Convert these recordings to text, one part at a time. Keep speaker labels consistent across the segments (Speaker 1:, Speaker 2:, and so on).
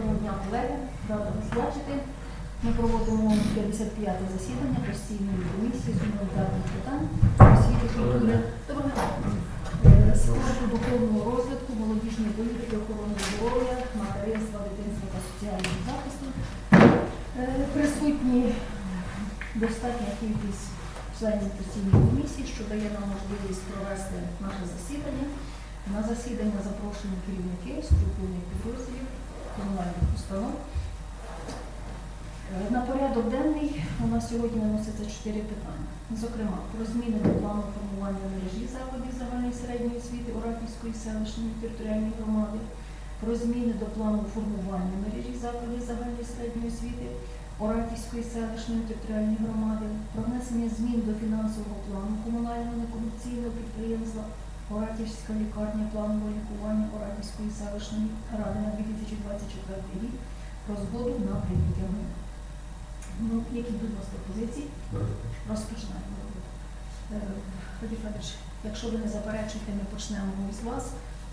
Speaker 1: Доброго дня, колеги. Рада вас бачити. Ми проводимо 55-те засідання постійної комісії з гуманітарних питань освіти культури. Доброго дня. Е, Спорту, духовного розвитку, молодіжної політики, охорони здоров'я, материнства, дитинства та соціального захисту. Е, Присутні достатня кількість членів постійної комісії, що дає нам можливість провести наше засідання. На засідання запрошені керівники структурних підрозділів комунальних установ. Е, На порядок денний у нас сьогодні виноситься чотири питання. Зокрема, про зміни до плану формування мережі закладів загальної середньої освіти Ораківської селищної територіальної громади, про зміни до плану формування мережі закладів загальної середньої освіти Ораківської селищної територіальної громади, про внесення змін до фінансового плану комунального некомерційного підприємства Оратівська лікарня планового лікування Оратівської селищної ради на 2024 рік про згоду на прийняття громад. Ну, які будуть вас пропозиції? Розпочинаємо роботу. Е, Тоді, Федорович, якщо ви не заперечуєте, ми почнемо з вас,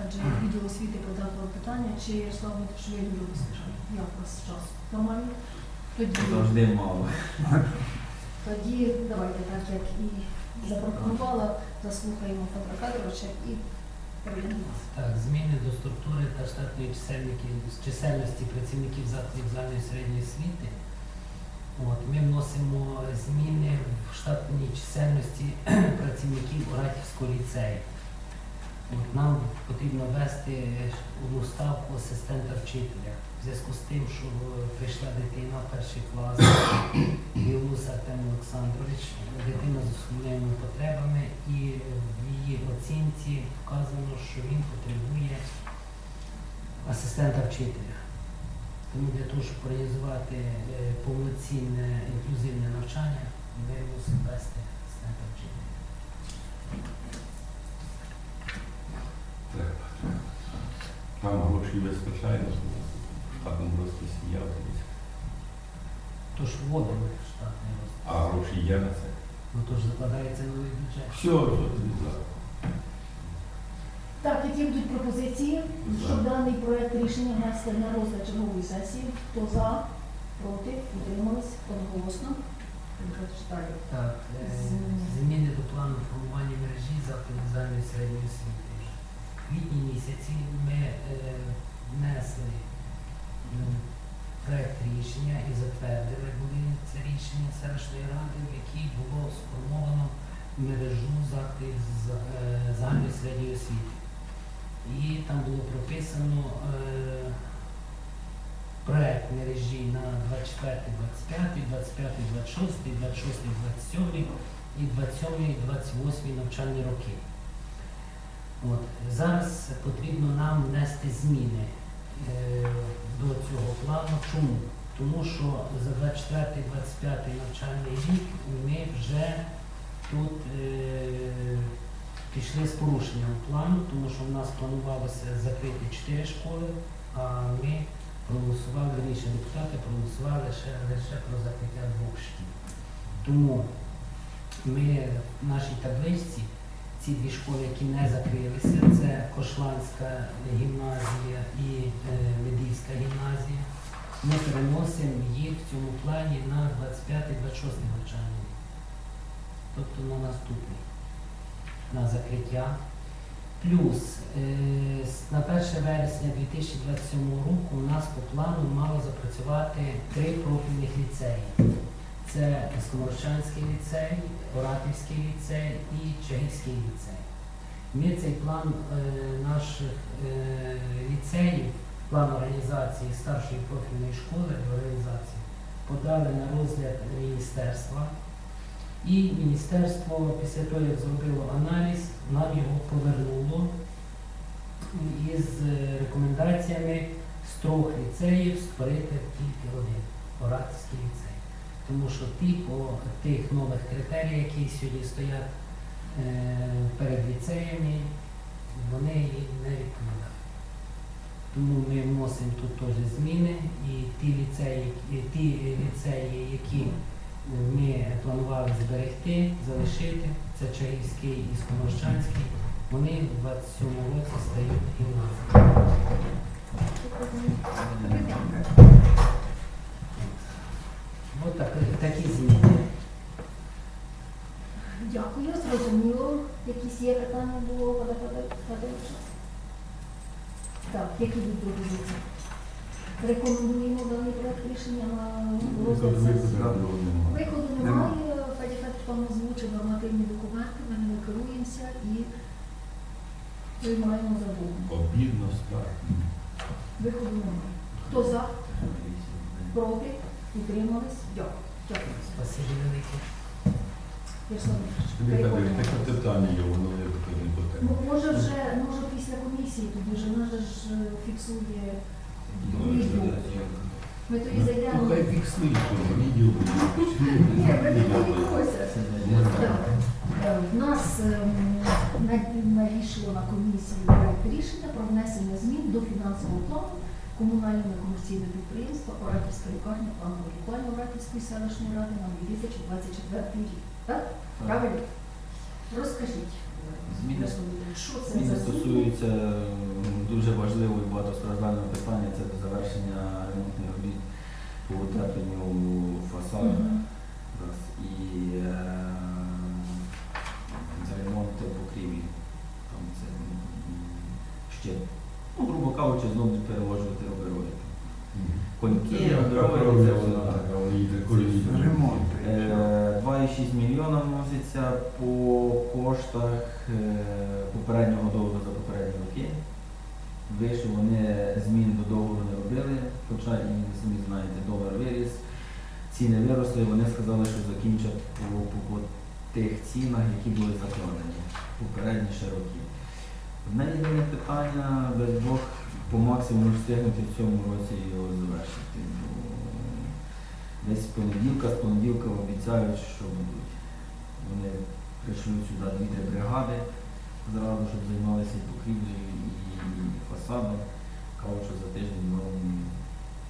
Speaker 1: адже відділ освіти подав питання, чи Ярослав дуже поспішали. Як у вас час? Нормально? Тоді,
Speaker 2: Завжди мало.
Speaker 1: тоді давайте так, як і запропонувала, заслухаємо Федора Федоровича і.
Speaker 3: Так, зміни до структури та штатної чисельності працівників закладів загальної середньої освіти. От, ми вносимо зміни в штатній чисельності працівників Оратівського ліцею. Нам потрібно ввести одну ставку асистента вчителя. В зв'язку з тим, що прийшла дитина в перший клас, Білус Артем Олександрович, дитина з особливими потребами, і в її оцінці вказано, що він потребує асистента вчителя. Тому для того, щоб організувати е, повноцінне інклюзивне навчання, ми мусимо ввести асистента вчителя.
Speaker 4: Треба. Там гроші вистачає, штатом розписі є колись.
Speaker 3: Тож вводимо штатний розвиток.
Speaker 4: А гроші є на це.
Speaker 3: Ну тож закладається новий бюджет.
Speaker 4: Все, що тобі за.
Speaker 1: Так, які будуть пропозиції, щоб даний проект рішення внести на розгляд чергової сесії? Хто за, проти, утримались, одноголосно?
Speaker 3: Так, е,
Speaker 1: Зміни.
Speaker 3: до плану формування мережі закладів загальної середньої освіти. Там було прописано е, проект мережі на 24, 25, 25, 26, 26, 27 і 27, 28 навчальні роки. От. Зараз потрібно нам внести зміни е, до цього плану. Чому? Тому що за 24-25 навчальний рік ми вже тут е, пішли з порушенням плану, тому що в нас планувалося закрити 4 школи, а ми проголосували, раніше депутати проголосували лише, лише про закриття двох шкіл. Тому ми в нашій табличці ці дві школи, які не закрилися, це Кошланська гімназія і е, Медійська гімназія. Ми переносимо їх в цьому плані на 25-26 навчальний рік. Тобто на наступний, на закриття. Плюс е, на 1 вересня 2027 року у нас по плану мало запрацювати три профільних ліцеї. Це Скоморчанський ліцей, Оратівський ліцей і Чагівський ліцей. Ми цей план е, наших е, ліцеїв, план організації старшої профільної школи організації подали на розгляд міністерства. І міністерство після того, як зробило аналіз, нам його повернуло із рекомендаціями з трьох ліцеїв створити тільки один Оратівський ліцей. Тому що ті по тих нових критеріях, які сьогодні стоять е, перед ліцеями, вони не відповідають. Тому ми вносимо тут теж зміни і ті ліцеї, ті ліцеї, які ми планували зберегти, залишити. Це Чаївський і Скоморщанський. Вони в 27 році стають гімназією.
Speaker 1: Ось так, такі зміни. Дякую, зрозуміло. Якісь є питання було, коли Так, які будуть пропозиції? Рекомендуємо даний проект рішення на розгляд сесії. Виходу немає, Федорович вам озвучив нормативні документи, ми ними керуємося і приймаємо задоволення.
Speaker 4: Обідно, страшно.
Speaker 1: Виходу немає. Хто за, проти, утримались? Дякую. Дякую.
Speaker 3: Спасибі велике.
Speaker 4: Таке питання є, воно є таке не
Speaker 1: Ну,
Speaker 4: потрібно.
Speaker 1: може вже, може після комісії, тоді вже наша ж е, фіксує. Ми тоді
Speaker 4: Ну,
Speaker 1: зайдемо.
Speaker 4: хай фіксують, відео
Speaker 1: Ні, ми не боїмося. Так. Е, В нас ем, на- надійшло на комісію проект рішення про внесення змін до фінансового плану комунального комерційного підприємства Оратівська лікарня планового лікування Оратівської селищної ради на 2024 рік. Так? Правильно? Розкажіть.
Speaker 2: Зміни-
Speaker 1: Що це
Speaker 2: Зміни
Speaker 1: за зміни?
Speaker 2: стосуються дуже важливого і багатостраждального питання це завершення ремонтних робіт по утепленню фасаду.
Speaker 1: Мгм.
Speaker 2: Раз. І е, за ремонт покрівлі. Там це м, ще, ну, грубо кажучи, знову будуть переложувати робероїд. Коньки, робероїд, це воно так.
Speaker 5: Ремонт.
Speaker 2: Е, 2,6 мільйона вноситься по коштах е, попереднього договору за попередні роки. Вийшли вони змін до договору не робили, хоча і самі знаєте, долар виріс, ціни виросли, вони сказали, що закінчать по, по, по тих цінах, які були закладені попередні ще роки. В мене питання, дай Бог, по максимуму встигнути в цьому році його завершити. Десь з понеділка, з понеділка обіцяють, що будуть. Вони прийшлють сюди дві-три бригади зразу, щоб займалися і покрівлею, і фасадом. Кажуть, що за тиждень мали.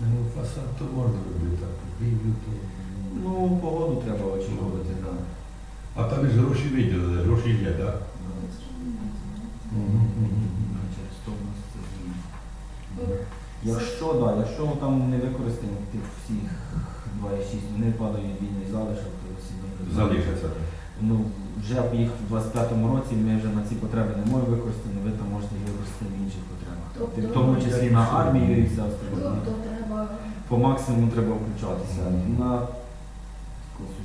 Speaker 4: Ну, фасад то можна робити, а покрівлю то.
Speaker 2: Ну, погоду треба очікувати, так.
Speaker 4: А там ж гроші виділили, гроші є, так?
Speaker 2: Через то в нас це зміни. Якщо, да, якщо там не використаємо тих всіх 2,6, вони падають вільний залишок, то всі.
Speaker 4: Залишиться.
Speaker 2: Ну, вже їх в 25-му році ми вже на ці потреби не можемо використати, ви там можете їх використати в інших потребах.
Speaker 1: Тобто-
Speaker 2: В тому числі на армію і все остальне.
Speaker 1: Тобто треба
Speaker 2: По максимуму треба включатися. На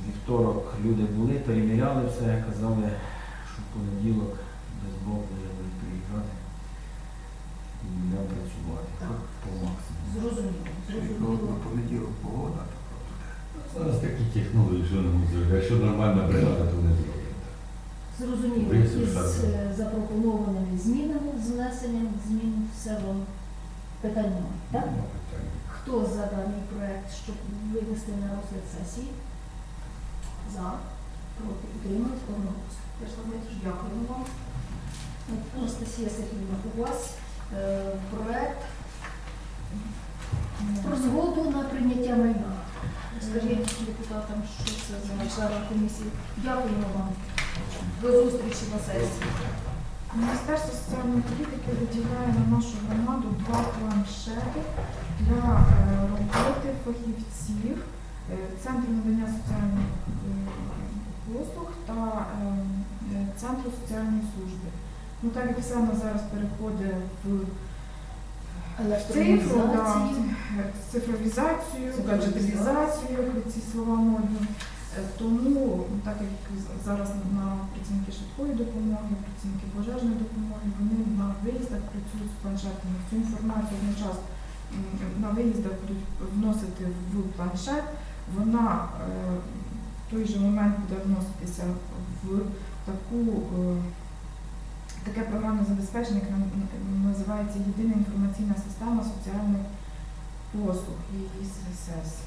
Speaker 2: вівторок люди були, перевіряли все, казали, що в понеділок без Бог вже будуть приїжджати і будемо працювати.
Speaker 1: Так.
Speaker 2: По максимуму.
Speaker 1: зрозуміло.
Speaker 5: На понеділок погода.
Speaker 4: Зараз такі технології, що не можуть. Якщо нормальна бригада, то не зроблять.
Speaker 1: Зрозуміло,
Speaker 4: Виїзд
Speaker 1: із е, запропонованими змінами, з внесенням змін все вам питань немає. Так?
Speaker 4: Нема питань.
Speaker 1: Хто за даний проект, щоб винести на розгляд сесії? За, проти, утримались, одноголосно. Ярослав Дмитрович, дякуємо вам. Анастасія Сергіївна, у вас е, проект про згоду на прийняття майна. Скажіть депутатам, що це за члена комісії. Дякуємо вам. До зустрічі на сесії.
Speaker 6: Міністерство соціальної політики виділяє на нашу громаду два планшети для е, роботи фахівців е, Центру надання соціальних е, послуг та е, е, Центру соціальної служби. Ну так як все зараз переходить в цифру, да, е, цифровізацію, гаджетизацію, як ці слова модні. Е, Тому, так як зараз на працівники швидкої допомоги, працівники пожежної допомоги, вони на виїздах працюють з планшетами. Цю інформацію один час на виїздах будуть вносити в планшет. Вона е, в той же момент буде вноситися в таку. Таке програмне забезпечення, яке називається Єдина інформаційна система соціальних послуг ЄСС.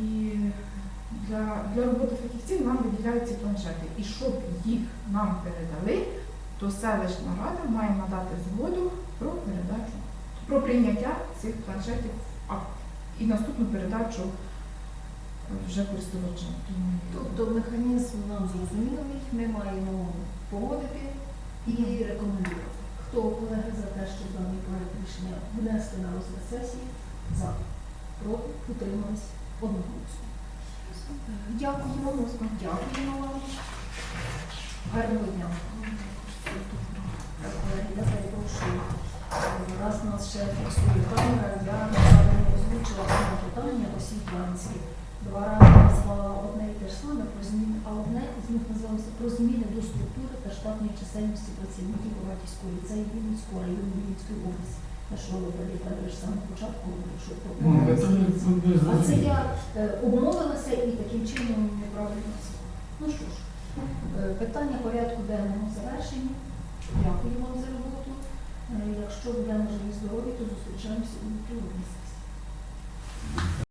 Speaker 6: І для, для роботи фахівців нам виділяють ці планшети. І щоб їх нам передали, то селищна рада має надати згоду про передачу, про прийняття цих планшетів в і наступну передачу вже користувачам.
Speaker 1: Тобто механізм нам зрозумілий, ми маємо погодити і рекомендувати. Хто колеги за те, щоб даний проект рішення внести на розгляд сесії? За. Проти? Утримались? Одноголосно. Дякуємо. Дякуємо вам. Гарного дня. Я перепрошую. Раз нас ще фіксує камера, я озвучила питання освітлянські. Два рази назвала одне і те ж саме про зміни, а одне з них називалося про зміни до структури та штатної чисельності працівників Іватівського ліцею Вінницького району Вінницької області. На що Валерій Федорович самого початку говорив, що
Speaker 5: Ну,
Speaker 1: пропонує А це я е, обмовилася і таким чином неправильно сказала. Ну що ж, е, питання порядку денного завершені. Дякую вам за роботу. Е, Якщо будемо живі здорові, то зустрічаємося у другому місяці.